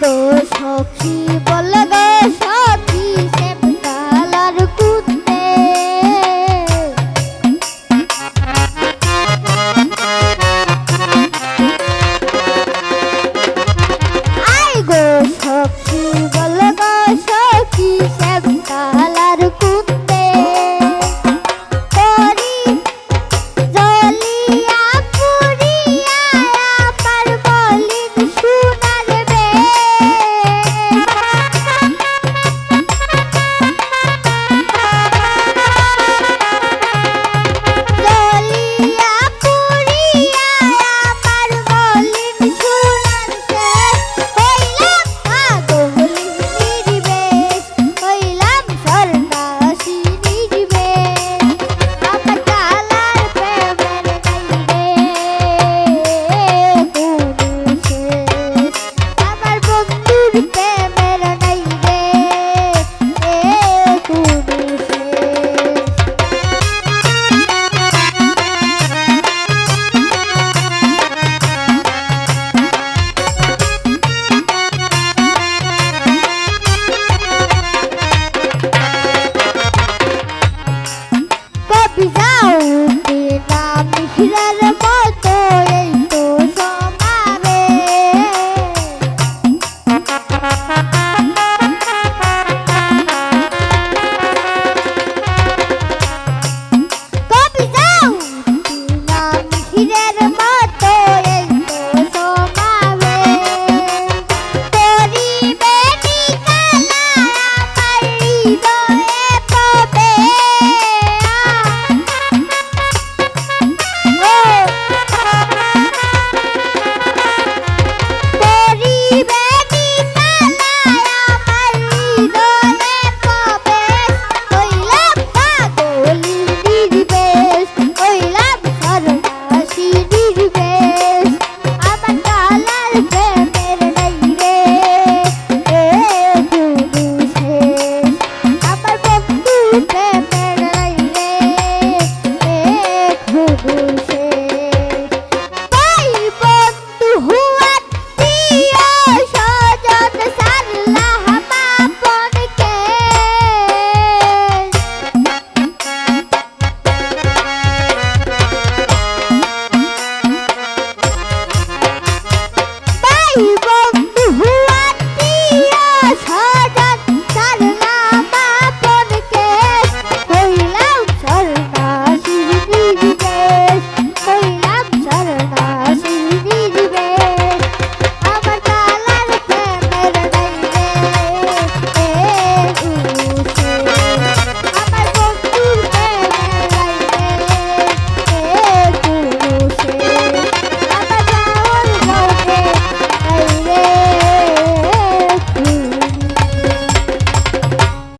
গো সখী বল গো সখী সে colour কুত্তে I go সখী Pizarro!